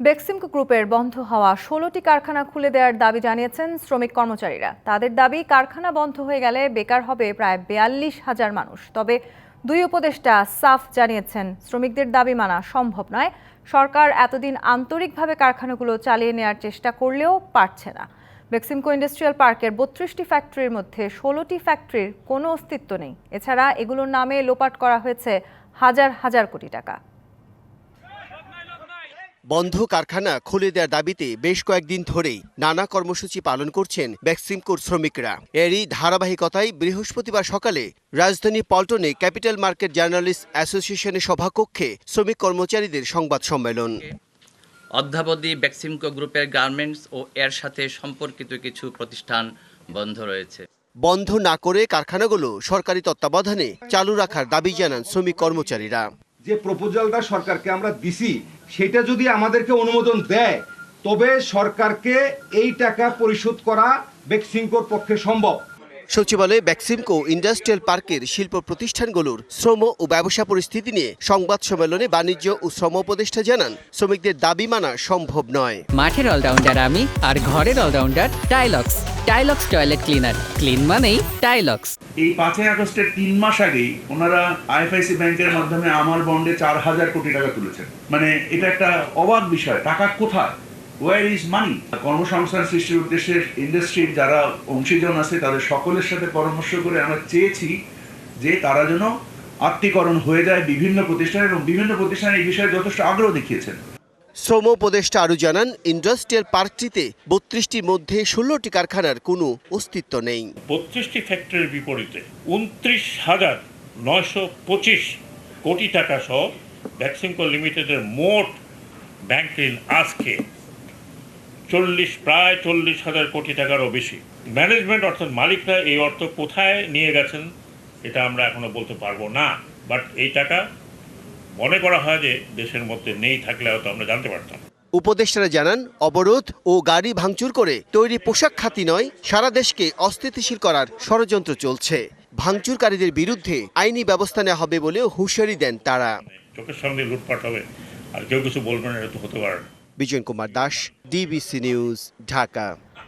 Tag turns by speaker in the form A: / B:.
A: বেক্সিমকো গ্রুপের বন্ধ হওয়া ষোলোটি কারখানা খুলে দেওয়ার দাবি জানিয়েছেন শ্রমিক কর্মচারীরা। তাদের দাবি, কারখানা বন্ধ হয়ে গেলে বেকার হবে প্রায় বিয়াল্লিশ হাজার মানুষ। তবে দুই উপদেষ্টা সাফ জানিয়েছেন, শ্রমিকদের দাবি মানা সম্ভব নয়। সরকার এতদিন আন্তরিকভাবে কারখানাগুলো চালিয়ে নেওয়ার চেষ্টা করলেও পারছে না। বেক্সিমকো ইন্ডাস্ট্রিয়াল পার্কের বত্রিশটি ফ্যাক্টরির মধ্যে ষোলোটি ফ্যাক্টরির কোনো অস্তিত্ব নেই। এছাড়া এগুলোর নামে লোপাট করা হয়েছে হাজার হাজার কোটি টাকা।
B: বন্ধ কারখানা খুলে দেওয়ার দাবিতে বেশ কয়েকদিন ধরেই নানা কর্মসূচি পালন করছেন ব্যাক্সিমকোর শ্রমিকরা। এরই ধারাবাহিকতায় বৃহস্পতিবার সকালে রাজধানী পল্টনে ক্যাপিটাল মার্কেট জার্নালিস্ট অ্যাসোসিয়েশনের সভাকক্ষে শ্রমিক কর্মচারীদের সংবাদ সম্মেলন।
C: অদ্যাবধি বেক্সিমকো গ্রুপের গার্মেন্টস ও এর সাথে সম্পর্কিত কিছু প্রতিষ্ঠান বন্ধ রয়েছে।
B: বন্ধ না করে কারখানাগুলো সরকারি তত্ত্বাবধানে চালু রাখার দাবি জানান শ্রমিক কর্মচারীরা।
D: যে প্রপোজালটা সরকারকে আমরা দিছি, সেটা যদি আমাদেরকে অনুমোদন দেয়, তবে সরকারকে এই টাকা পরিশোধ করা বেক্সিংকোর পক্ষে সম্ভব।
B: সচিবালয়ে ব্যাক্সিমকো ইন্ডাস্ট্রিয়াল পার্কের শিল্প প্রতিষ্ঠানগুলোর শ্রম ও ব্যবসা পরিস্থিতি নিয়ে সংবাদ সম্মেলনে বাণিজ্য ও শ্রম উপদেষ্টা জানান শ্রমিকদের দাবি মানা সম্ভব নয়।
E: মাঠের অলরাউন্ডার আমি আর ঘরের allrounder Tylox. Tylox toilet cleaner. Clean মানেই টাইলক্স।
F: এই পাঁচই আগস্টের তিন মাস আগেই ওনারা আইএফআইসি ব্যাংকের মাধ্যমে আমার বন্ডে চার হাজার কোটি টাকা তুলেছেন। মানে এটা একটা অবাক বিষয় টাকা কোথায়? ওয়ার ইজ মানি কর্মসংস্থান সৃষ্টির উদ্দেশ্যে ইন্ডাস্ট্রির যারা অংশীজন আছে তাদের সকলের সাথে পরামর্শ করে আমরা চেয়েছি যে তারা যেন আত্মীকরণ হয়ে যায় বিভিন্ন প্রতিষ্ঠান এবং বিভিন্ন প্রতিষ্ঠান এই বিষয়ে যথেষ্ট আগ্রহ দেখিয়েছেন।
B: শ্রম উপদেষ্টা আরও জানান ইন্ডাস্ট্রিয়াল পার্কটিতে বত্রিশটির মধ্যে ষোলোটি কারখানার কোনো অস্তিত্ব নেই।
G: বত্রিশটি ফ্যাক্টরির বিপরীতে উনত্রিশ হাজার নয়শো পঁচিশ কোটি টাকা সহ ভ্যাকসিনকো লিমিটেডের মোট ব্যাংক ঋণ আজকে চল্লিশ প্রায় চল্লিশ হাজার কোটি টাকারও বেশি। ম্যানেজমেন্ট অর্থাৎ মালিকরা এই অর্থ কোথায় নিয়ে গেছেন এটা আমরা এখনও বলতে পারব না। বাট এই টাকা মনে করা হয় যে দেশের মধ্যে নেই থাকলে হয়তো আমরা জানতে পারতাম।
B: উপদেষ্টারা জানান অবরোধ ও গাড়ি ভাঙচুর করে তৈরি পোশাক খাতি নয় সারা দেশকে অস্থিতিশীল করার ষড়যন্ত্র চলছে। ভাঙচুরকারীদের বিরুদ্ধে আইনি ব্যবস্থা নেওয়া হবে বলেও হুঁশিয়ারি দেন তারা।
G: চোখের সামনে লুটপাট হবে আর কেউ কিছু বলবেন এটা তো হতে পারে না।
B: Bijoy Kumar Das DBC news Dhaka.